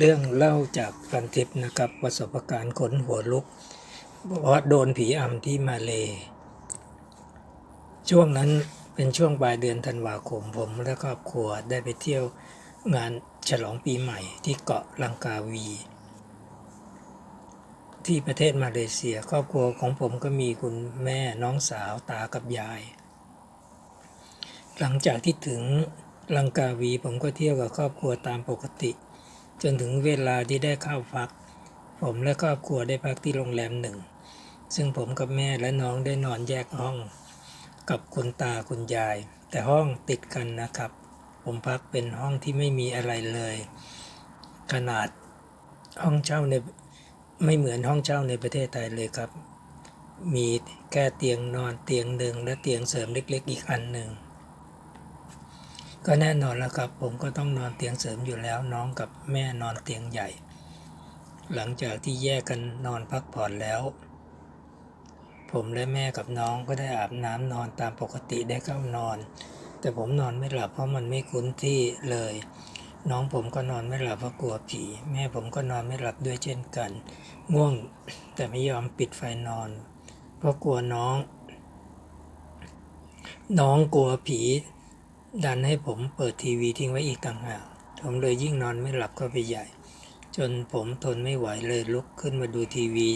เรื่องเล่าจากพันทิพย์นะครับประสบการณ์ขนหัวลุกเพราะโดนผีอำที่มาเล ช่วงนั้นเป็นช่วงปลายเดือนธันวาคมผมและครอบครัวได้ไปเที่ยวงานฉลองปีใหม่ที่เกาะลังกาวี ที่ประเทศมาเลเซีย ครอบครัวของผมก็มีคุณแม่น้องสาวตากับยาย หลังจากที่ถึงลังกาวีผมก็เที่ยวกับครอบครัวตามปกติ จนถึงเวลาที่ได้เข้าพัก ผมและครอบครัวได้พักที่โรงแรมหนึ่ง ซึ่งผมกับแม่และน้องได้นอนแยกห้อง กับคุณตาคุณยาย แต่ห้องติดกันนะครับ ผมพักเป็นห้องที่ไม่มีอะไรเลย ขนาดห้องเช่าในไม่เหมือนห้องเช่าในประเทศไทยเลยครับ มีแค่เตียงนอนเตียงหนึ่งและเตียงเสริมเล็กๆอีกอันหนึ่ง ก็แน่นอนแล้วครับ ผมก็ต้องนอนเตียงเสริมอยู่แล้วน้องกับแม่นอนเตียงใหญ่ หลังจากที่แยกกันนอนพักผ่อนแล้ว ผมและแม่กับน้องก็ได้อาบน้ำนอนตามปกติได้เข้านอน แต่ผมนอนไม่หลับเพราะมันไม่คุ้นที่เลย น้องผมก็นอนไม่หลับเพราะกลัวผี แม่ผมก็นอนไม่หลับด้วยเช่นกัน ง่วงแต่ไม่ยอมปิดไฟนอน เพราะกลัวน้อง น้องกลัวผี ดันให้ผมเปิดทีวีทิ้งไว้อีกต่างหากผมเลยยิ่งนอนไม่หลับก็ไปใหญ่ จนผมทนไม่ไหวเลยลุกขึ้นมาดูทีวี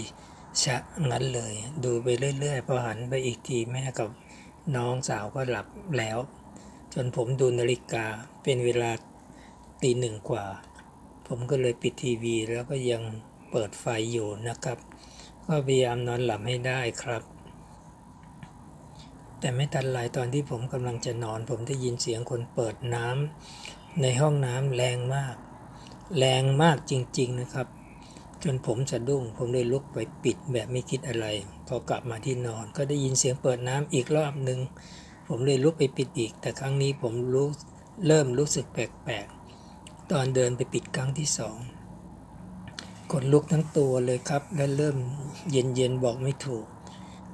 ชะงั้นเลย ดูไปเรื่อยๆพอหันไปอีกทีแม่กับน้องสาวก็หลับแล้ว จนผมดูนาฬิกาเป็นเวลาตีหนึ่งกว่า ผมก็เลยปิดทีวีแล้วก็ยังเปิดไฟอยู่นะครับ ก็พยายามนอนหลับให้ได้ครับ แต่ไม่ทันไรตอนที่ผมกำลังจะนอน ผมได้ยินเสียงคนเปิดน้ำในห้องน้ำแรงมาก แรงมากจริง ๆนะครับ จนผมสะดุ้ง ผมเลยลุกไปปิดแบบไม่คิดอะไร พอกลับมาที่นอน ก็ได้ยินเสียงเปิดน้ำอีกรอบหนึ่งผมเลยลุกไปปิดอีก แต่ครั้งนี้ผมรู้เริ่มรู้สึกแปลกๆ ตอนเดินไปปิดครั้งที่สองขนลุกทั้งตัวเลยครับ และเริ่มเย็นๆบอกไม่ถูก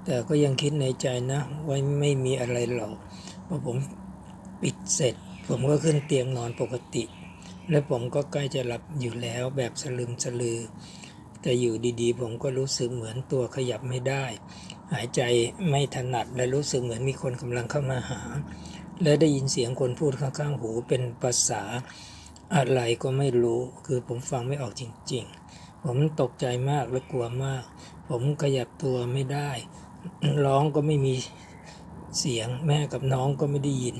แต่ก็ยังคิดในใจนะว่าไม่มีอะไรหรอกพอผมปิดเสร็จ ผมก็ขึ้นเตียงนอนปกติ และผมก็ใกล้จะหลับอยู่แล้วแบบสลึมสลือ แต่อยู่ดีๆ ผมก็รู้สึกเหมือนตัวขยับไม่ได้ หายใจไม่ถนัดและรู้สึกเหมือนมีคนกำลังเข้ามาหา และได้ยินเสียงคนพูดข้างๆหูเป็นภาษาอะไรก็ไม่รู้ คือผมฟังไม่ออกจริง ๆ ผมตกใจมากและกลัวมาก ผมขยับตัวไม่ได้ ร้องก็ไม่มีเสียงแม่กับน้องก็ไม่ได้ยิน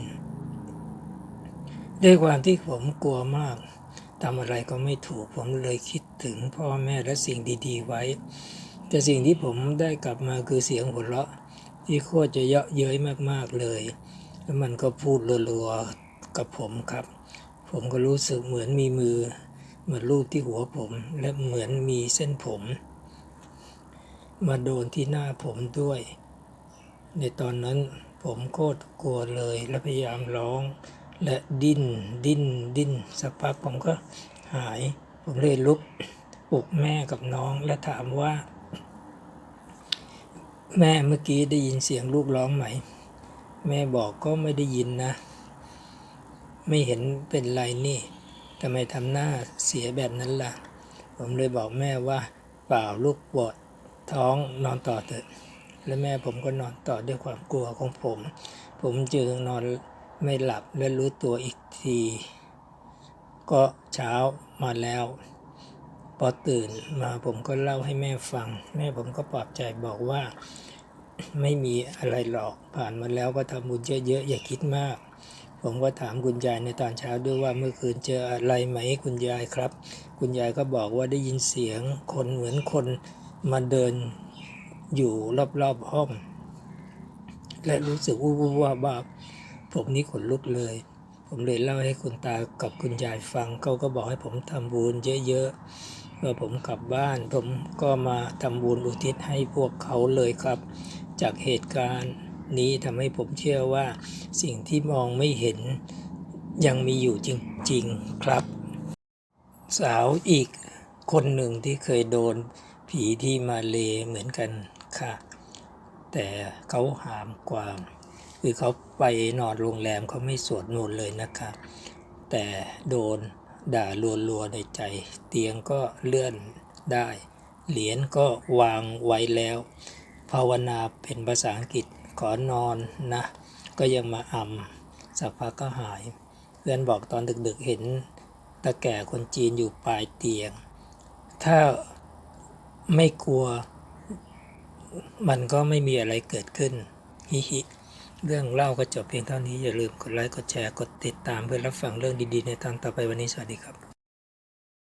ด้วยความที่ผมกลัวมากทำอะไรก็ไม่ถูกผมเลยคิดถึงพ่อแม่และสิ่งดี ๆ ไว้ แต่สิ่งที่ผมได้กลับมาคือเสียงหัวเราะ ที่โคตรจะเยาะเย้ยมากๆเลย แล้วมันก็พูดรัวๆกับผมครับ ผมก็รู้สึกเหมือนมีมือเหมือนลูบที่หัวผม และเหมือนมีเส้นผม มาโดนที่หน้าผมด้วย ในตอนนั้นผมโคตรกลัวเลยและพยายามร้อง และดิ้นดิ้นดิ้นสักพักผมก็หาย ผมเลยลุกปลุกแม่กับน้องและถามว่า แม่เมื่อกี้ได้ยินเสียงลูกร้องไหม แม่บอกก็ไม่ได้ยินนะ ไม่เห็นเป็นไรนี่ทำไมทำหน้าเสียแบบนั้นล่ะ ผมเลยบอกแม่ว่า เปล่าลูกปวด ท้องนอนต่อเถอะ และแม่ผมก็นอนต่อด้วยความกลัวของผม ผมจึงนอนไม่หลับและรู้ตัวอีกที ก็เช้ามาแล้ว พอตื่นมาผมก็เล่าให้แม่ฟัง แม่ผมก็ปลอบใจบอกว่าไม่มีอะไรหรอกผ่านมาแล้วก็ทำบุญเยอะๆอย่าคิดมาก ผมก็ถามคุณยายในตอนเช้าด้วยว่าเมื่อคืนเจออะไรไหมคุณยายครับ คุณยายก็บอกว่าได้ยินเสียงคนเหมือนคน มาเดินอยู่รอบๆห้อง และรู้สึกวูบว่าบาบผมนี่ขนลุกเลย ผมเลยเล่าให้คุณตากับคุณยายฟังเขาก็บอกให้ผมทำบุญเยอะๆเมื่อผมกลับบ้าน ผมก็มาทำบุญอุทิศให้พวกเขาเลยครับ จากเหตุการณ์นี้ทำให้ผมเชื่อว่าสิ่งที่มองไม่เห็นยังมีอยู่จริง ๆ ครับ สาวอีกคนหนึ่งที่เคยโดน ผีที่มาเลเหมือนกันค่ะ แต่เขาหามกว่าคือเขาไปนอนโรงแรมเขาไม่สวดมนต์เลยนะคะ แต่โดนด่ารัวๆในใจ เตียงก็เลื่อนได้ เหรียญก็วางไว้แล้ว ภาวนาเป็นภาษาอังกฤษขอนอนนะ ก็ยังมาอ่ำสักพักก็หาย เพื่อนบอกตอนดึกๆเห็นตาแก่คนจีนอยู่ปลายเตียง ถ้า ไม่กลัว มันก็ไม่มีอะไรเกิดขึ้นฮิฮิเรื่องเล่าก็จบเพียงเท่านี้อย่าลืมกดไลค์กดแชร์กดติดตามเพื่อรับฟังเรื่องดีๆ ในตอนต่อไปวันนี้สวัสดีครับ